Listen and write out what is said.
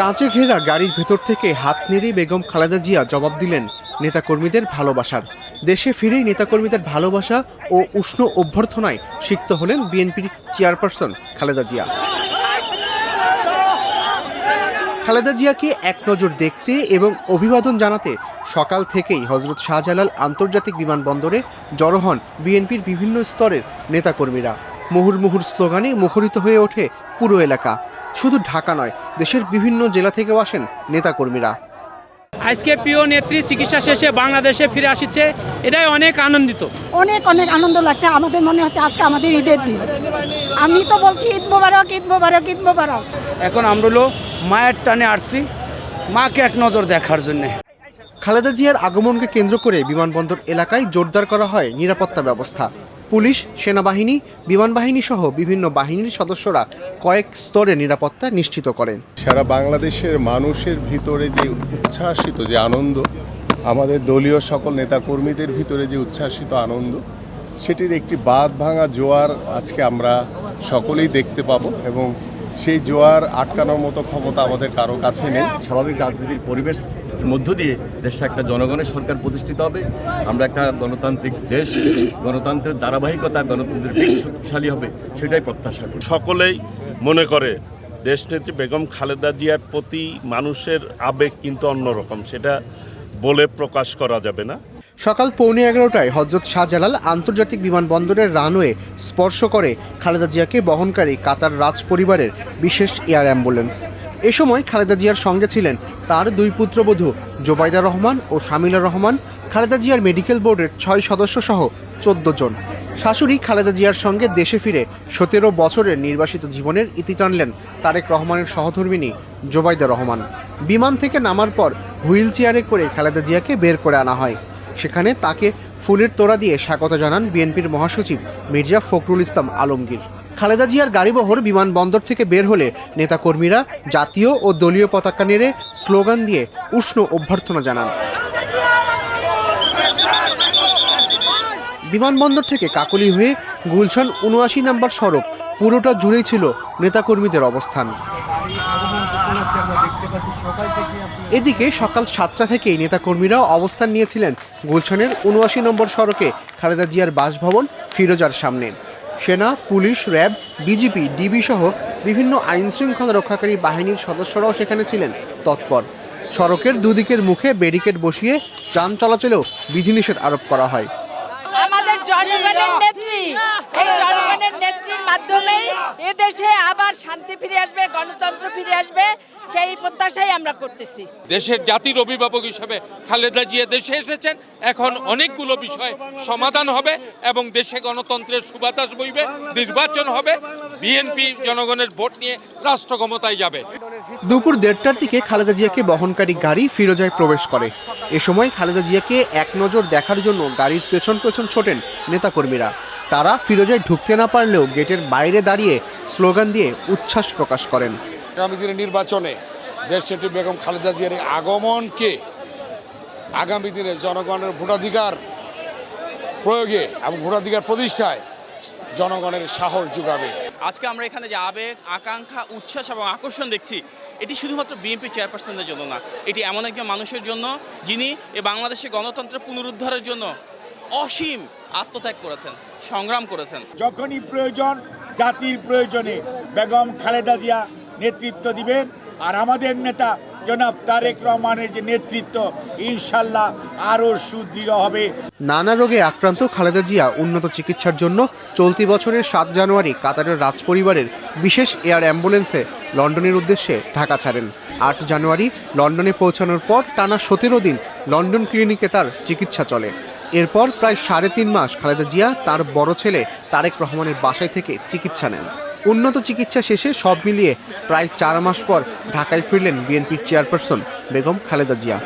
কাঁচে ঘেরা গাড়ির ভেতর থেকে হাত নেড়ে বেগম খালেদা জিয়া জবাব দিলেন, নেতাকর্মীদের ভালোবাসার। দেশে ফিরেই নেতাকর্মীদের ভালোবাসা ও উষ্ণ অভ্যর্থনায় সিক্ত হলেন বিএনপির চেয়ারপারসন খালেদা জিয়া। খালেদা জিয়াকে এক নজর দেখতে এবং অভিবাদন জানাতে সকাল থেকেই হজরত শাহজালাল আন্তর্জাতিক বিমানবন্দরে জড়ো হন বিএনপির বিভিন্ন স্তরের নেতাকর্মীরা। মুহুর্মুহুর স্লোগানে মুখরিত হয়ে ওঠে পুরো এলাকা। শুধু ঢাকা নয় দেশের বিভিন্ন জেলা থেকেও আসেন নেতাকর্মীরা। আজকে প্রিয় নেত্রী চিকিৎসা শেষে বাংলাদেশে ফিরে আসছে এটাই অনেক আনন্দিত। অনেক অনেক আনন্দ লাগছে। আমাদের মনে হচ্ছে আজকে আমাদের ঈদের দিন। আমি তো বলছি ঈদ মোবারক ঈদ মোবারক ঈদ মোবারক। এখন আমরা হলো মায়ের টানে আসছি মাকে এক নজর দেখার জন্যে। খালেদা জিয়ার আগমনকে কেন্দ্র করে বিমানবন্দর এলাকায় জোরদার করা হয় নিরাপত্তা ব্যবস্থা। পুলিশ সেনাবাহিনী বিমান বাহিনী সহ বিভিন্ন বাহিনীর সদস্যরা কয়েক স্তরে নিরাপত্তা নিশ্চিত করেন। সারা বাংলাদেশের মানুষের ভিতরে যে উচ্ছ্বাসিত যে আনন্দ আমাদের দলীয় সকল নেতাকর্মীদের ভিতরে যে উচ্ছ্বাসিত আনন্দ সেটির একটি বাঁধ ভাঙা জোয়ার আজকে আমরা সকলেই দেখতে পাবো এবং সেই জোয়ার আটকানোর মতো ক্ষমতা আমাদের কারও কাছে নেই। স্বাভাবিক রাজনীতির পরিবেশ মধ্য দিয়ে দেশে একটা জনগণের সরকার প্রতিষ্ঠিত হবে। আমরা একটা গণতান্ত্রিক দেশ গণতন্ত্রের ধারাবাহিকতা গণতন্ত্রের বেগ শক্তিশালী হবে সেটাই প্রত্যাশা করি। সকলেই মনে করে দেশনেত্রী বেগম খালেদা জিয়ার প্রতি মানুষের আবেগ কিন্তু অন্যরকম সেটা বলে প্রকাশ করা যাবে না। সকাল পৌনে এগারোটায় হজরত শাহজালাল আন্তর্জাতিক বিমানবন্দরের রানওয়ে স্পর্শ করে খালেদা জিয়াকে বহনকারী কাতার রাজ পরিবারের বিশেষ এয়ার অ্যাম্বুলেন্স। এ সময় খালেদা জিয়ার সঙ্গে ছিলেন তার দুই পুত্রবধূ জোবাইদা রহমান ও শামিলা রহমান। খালেদা জিয়ার মেডিকেল বোর্ডের ছয় সদস্য সহ চোদ্দ জন। শাশুড়ি খালেদা জিয়ার সঙ্গে দেশে ফিরে সতেরো বছরের নির্বাসিত জীবনের ইতি টানলেন তারেক রহমানের সহধর্মিনী জোবাইদা রহমান। বিমান থেকে নামার পর হুইল চেয়ারে করে খালেদা জিয়াকে বের করে আনা হয়। সেখানে তাকে ফুলের তোড়া দিয়ে স্বাগত জানান বিএনপির মহাসচিব মির্জা ফখরুল ইসলাম আলমগীর। খালেদা জিয়ার গাড়িবহর বিমানবন্দর থেকে বের হলে নেতাকর্মীরা জাতীয় ও দলীয় পতাকা নেড়ে স্লোগান দিয়ে উষ্ণ অভ্যর্থনা জানান। বিমানবন্দর থেকে কাকলি হয়ে গুলশান উনআশি নম্বর সড়ক পুরোটা জুড়েই ছিল নেতাকর্মীদের অবস্থান। এদিকে সকাল সাতটা থেকেই নেতাকর্মীরা অবস্থান নিয়েছিলেন গুলশানের উনআশি নম্বর সড়কে খালেদা জিয়ার বাসভবন ফিরোজার সামনে। সেনা, পুলিশ, র্যাব, বিজিপি, ডিবি সহ বিভিন্ন আইনশৃঙ্খলা রক্ষাকারী বাহিনীর সদস্যরাও সেখানে ছিলেন তৎপর। সড়কের দুদিকের মুখে ব্যারিকেড বসিয়ে যান চলাচলেও বিধিনিষেধ আরোপ করা হয়। আমাদের জনগণের নেত্রী, এই জনগণের নেত্রীর মাধ্যমে এদেশে আবার শান্তি ফিরে আসবে, গণতন্ত্র ফিরে আসবে। সেই প্রত্যাশাই আমরা করতেছি। দেশের জাতির অভিভাবক হিসেবে খালেদা জিয়া দেশে এসেছেন। এখন অনেকগুলো বিষয় সমাধান হবে এবং দেশে গণতন্ত্রের সুবাতাস বইবে নির্বাচন হবে বিএনপি জনগণের ভোট নিয়ে রাষ্ট্র ক্ষমতায় যাবে। দুপুর দেড়টার দিকে খালেদা জিয়াকে বহনকারী গাড়ি ফিরোজায় প্রবেশ করে। এ সময় খালেদা জিয়াকে এক নজর দেখার জন্য গাড়ির পেছন পেছন ছোটেন নেতাকর্মীরা। তারা ফিরোজায় ঢুকতে না পারলেও গেটের বাইরে দাঁড়িয়ে স্লোগান দিয়ে উচ্ছ্বাস প্রকাশ করেন। আগামী দিনের নির্বাচনে দেশনেত্রী বেগম খালেদা জিয়ার এই আগমনকে আগামী দিনে জনগণের ভোটাধিকার প্রয়োগে এবং ভোটাধিকার প্রতিষ্ঠায় জনগণের সাহস যোগাবে। আজকে আমরা এখানে যে আবেগ আকাঙ্ক্ষা উচ্ছ্বাস এবং আকর্ষণ দেখছি এটি শুধুমাত্র বিএনপি চেয়ারপারসনদের জন্য না এটি এমন একজন মানুষের জন্য যিনি এ বাংলাদেশে গণতন্ত্রের পুনরুদ্ধারের জন্য অসীম আত্মত্যাগ করেছেন সংগ্রাম করেছেন। যখনই প্রয়োজন জাতির প্রয়োজনে বেগম খালেদা জিয়া নেতৃত্ব দিবেন। আর আমাদের নেতা জনাব তারেক রহমানের যে নেতৃত্ব, ইনশাল্লাহ আরও সুদৃঢ় হবে। নানা রোগে আক্রান্ত খালেদা জিয়া উন্নত চিকিৎসার জন্য চলতি বছরের সাত জানুয়ারি কাতারের রাজপরিবারের বিশেষ এয়ার অ্যাম্বুলেন্সে লন্ডনের উদ্দেশ্যে ঢাকা ছাড়েন। আট জানুয়ারি লন্ডনে পৌঁছানোর পর টানা সতেরো দিন লন্ডন ক্লিনিকে তার চিকিৎসা চলে। এরপর প্রায় সাড়ে তিন মাস খালেদা জিয়া তার বড় ছেলে তারেক রহমানের বাসায় থেকে চিকিৎসা নেন। উন্নত চিকিৎসা শেষে সব মিলিয়ে প্রায় চার মাস পর ঢাকায় ফিরলেন বিএনপির চেয়ারপারসন বেগম খালেদা জিয়া।